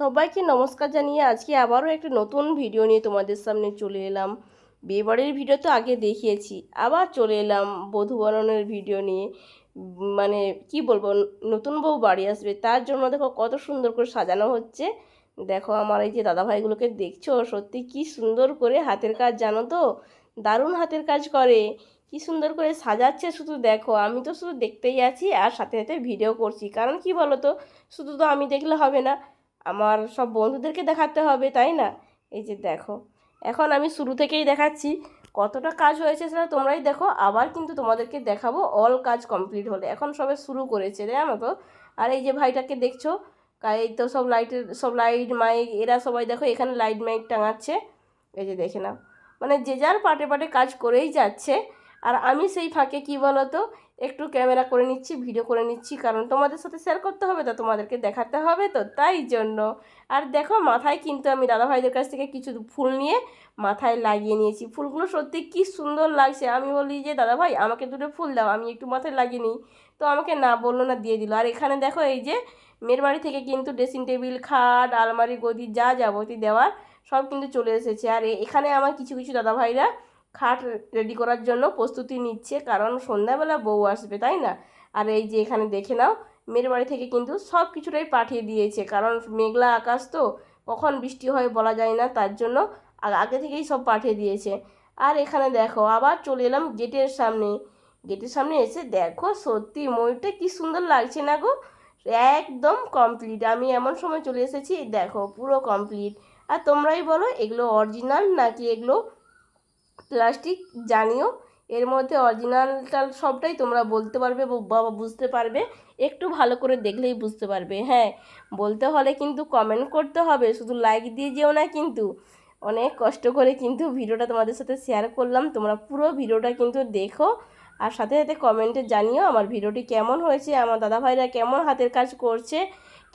সবাইকে নমস্কার জানিয়ে আজকে আবারও একটা নতুন ভিডিও নিয়ে তোমাদের সামনে চলে এলাম। বিয়েবাড়ির ভিডিও তো আগে দেখিয়েছি, আবার চলে এলাম বধূ বরণের ভিডিও নিয়ে। মানে কি বলব, নতুন বউ বাড়ি আসবে, তার জন্য দেখো কত সুন্দর করে সাজানো হচ্ছে। দেখো আমার এই যে দাদাভাইগুলোকে দেখছ, সত্যি কি সুন্দর করে হাতের কাজ জানো তো? দারুণ হাতের কাজ করে, কি সুন্দর করে সাজাচ্ছে শুধু দেখো। আমি তো শুধু দেখতেই আছি আর সাথে সাথে ভিডিও করছি, কারণ কি বলো তো? শুধু তো আমি দেখলে হবে না। আমার সব বন্ধুদেরকে দেখাতে হবে, তাই না? এই যে দেখো, এখন আমি শুরু থেকেই দেখাচ্ছি কতটা কাজ হয়েছে সেটা তোমরাই দেখো, আবার কিন্তু তোমাদেরকে দেখাবো অল কাজ কমপ্লিট হলে। এখন সবে শুরু করেছে জানো তো আর এই যে ভাইটাকে দেখছ এই তো সব লাইটের সব লাইট মাইক এরা সবাই দেখো এখানে লাইট মাইক টাঙাচ্ছে। এই যে দেখে নাও। মানে যে যার পাটে পাটে কাজ করেই যাচ্ছে। আর আমি সেই ফাঁকে কি বলো তো একটু ক্যামেরা করে নিচ্ছি, ভিডিও করে নিচ্ছি, কারণ তোমাদের সাথে শেয়ার করতে হবে তো, তোমাদেরকে দেখাতে হবে তো, তাই জন্য। আর দেখো, মাথায় কিন্তু আমি দাদাভাইদের কাছ থেকে কিছু ফুল নিয়ে মাথায় লাগিয়ে নিয়েছি। ফুলগুলো সত্যি কি সুন্দর লাগছে। আমি বলি যে, দাদাভাই, আমাকে দুটো ফুল দাও, আমি একটু মাথায় লাগিয়ে নিই। তো আমাকে না বলল, না দিয়ে দিল। আর এখানে দেখো, এই যে মেয়ের বাড়ি থেকে কিন্তু ড্রেসিং টেবিল খাট, আলমারি, গদি, যা যাবতীয় দেওয়ার সব কিন্তু চলে এসেছে। আর এখানে আমার কিছু কিছু দাদাভাইরা খাট রেডি করার জন্য প্রস্তুতি নিচ্ছে, কারণ সন্ধ্যাবেলা বউ আসবে, তাই না? আর এই যে এখানে দেখে নাও, মেয়ের বাড়ি থেকে কিন্তু সব কিছুটাই পাঠিয়ে দিয়েছে, কারণ মেঘলা আকাশ তো, কখন বৃষ্টি হয় বলা যায় না, তার জন্য আগে থেকেই সব পাঠিয়ে দিয়েছে। আর এখানে দেখো, আবার চলে এলাম গেটের সামনে। গেটের সামনে এসে দেখো, সত্যি ময়ূরটা কি সুন্দর লাগছে না গো! একদম কমপ্লিট আমি এমন সময় চলে এসেছি, দেখো পুরো কমপ্লিট আর তোমরাই বলো, এগুলো অরিজিনাল নাকি এগুলো প্লাস্টিক জানিও। এর মধ্যে অরিজিনালটা সবটাই তোমরা বলতে পারবে বা বা বুঝতে পারবে। একটু ভালো করে দেখলেই বুঝতে পারবে হ্যাঁ। বলতে হলে কিন্তু কমেন্ট করতে হবে, শুধু লাইক দিয়ে যেও না কিন্তু। অনেক কষ্ট করে কিন্তু ভিডিওটা তোমাদের সাথে শেয়ার করলাম। তোমরা পুরো ভিডিওটা কিন্তু দেখো আর সাথে সাথে কমেন্টে জানিও আমার ভিডিওটি কেমন হয়েছে, আমার দাদাভাইরা কেমন হাতের কাজ করছে।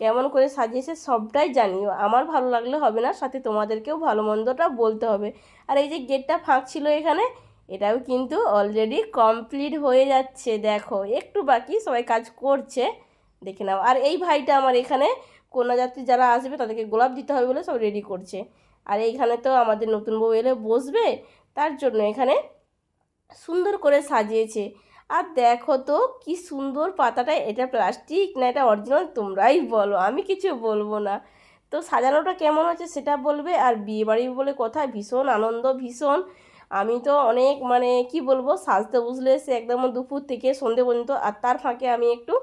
কেমন করে সাজিয়েছে সবটাই জানিও আমার ভালো লাগলে হবে না, সাথে তোমাদেরকেও ভালো মন্দটা বলতে হবে। আর এই যে গেটটা ফাঁক ছিল এখানে, এটাও কিন্তু অলরেডি কমপ্লিট হয়ে যাচ্ছে, দেখো। একটু বাকি সবাই কাজ করছে, দেখে নাও। আর এই ভাইটা আমার এখানে কন্যাযাত্রী যারা আসবে তাদেরকে গোলাপ দিতে হবে বলে সব রেডি করছে। আর এইখানে তো আমাদের নতুন বউ এলে বসবে, তার জন্য এখানে সুন্দর করে সাজিয়েছে। আর দেখো তো, কি সুন্দর পাতাটা, এটা প্লাস্টিক না এটা অরিজিনাল তোমরাই বলো, আমি কিছু বলব না। তো সাজানোটা কেমন হচ্ছে সেটা বলবে? আর বিয়ে বাড়ি বলে কথা ভীষণ আনন্দ, ভীষণ। আমি তো অনেক মানে কি বলব, সাজতে বুঝলে সে একদম দুপুর থেকে সন্ধে পর্যন্ত। আর তার ফাঁকে আমি একটু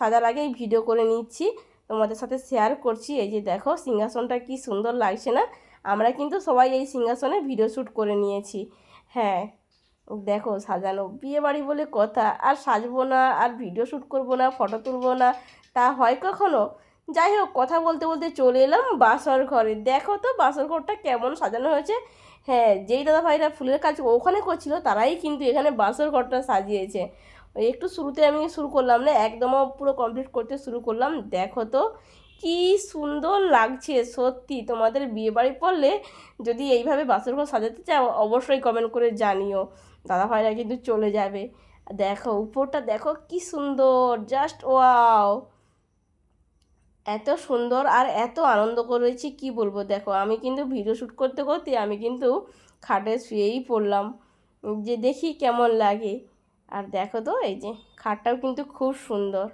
সাজার আগেই ভিডিও করে নিচ্ছি। তোমাদের সাথে শেয়ার করছি। এই যে দেখো, সিংহাসনটা কি সুন্দর লাগছে না? আমরা কিন্তু সবাই এই সিংহাসনে ভিডিও শ্যুট করে নিয়েছি। হ্যাঁ। দেখো সাজানো বিয়ে বাড়ি বলে কথা। আর সাজবো না, আর ভিডিও শ্যুট করব না ফটো তুলবো না, তা হয় কখনো? যাই হোক, কথা বলতে বলতে চলে এলাম বাসর ঘরে। দেখো তো, বাসর ঘরটা কেমন সাজানো হয়েছে। হ্যাঁ যেই দাদা ভাইরা ফুলের কাজ ওখানে করছিল, তারাই কিন্তু এখানে বাসর ঘরটা সাজিয়েছে। একটু শুরুতে আমি শুরু করলাম না একদম পুরো কমপ্লিট করতে শুরু করলাম। দেখো তো কি সুন্দর লাগছে, সত্যি। তোমাদের বিয়ে বাড়ি পড়লে যদি এইভাবে বাসর ঘর সাজাতে চাও, অবশ্যই কমেন্ট করে জানিও। দাদা ভাইরা কিন্তু চলে যাবে। দেখো, উপরটা দেখো কি সুন্দর জাস্ট ওয়াও এত সুন্দর আর এত আনন্দ করেছি, কি বলব? দেখো, আমি কিন্তু ভিডিও শ্যুট করতে করতে আমি কিন্তু খাটে শুয়েই পড়লাম। যে দেখি কেমন লাগে। আর দেখো তো, এই যে, খাটটাও কিন্তু খুব সুন্দর।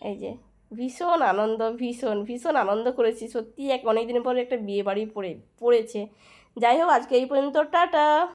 এই যে ভীষণ আনন্দ, ভীষণ ভীষণ আনন্দ করেছি। সত্যি এক অনেক দিন পরে একটা বিয়ে বাড়ি পড়ে, পড়েছে। যাই হোক, আজকে এই পর্যন্ত, টাটা!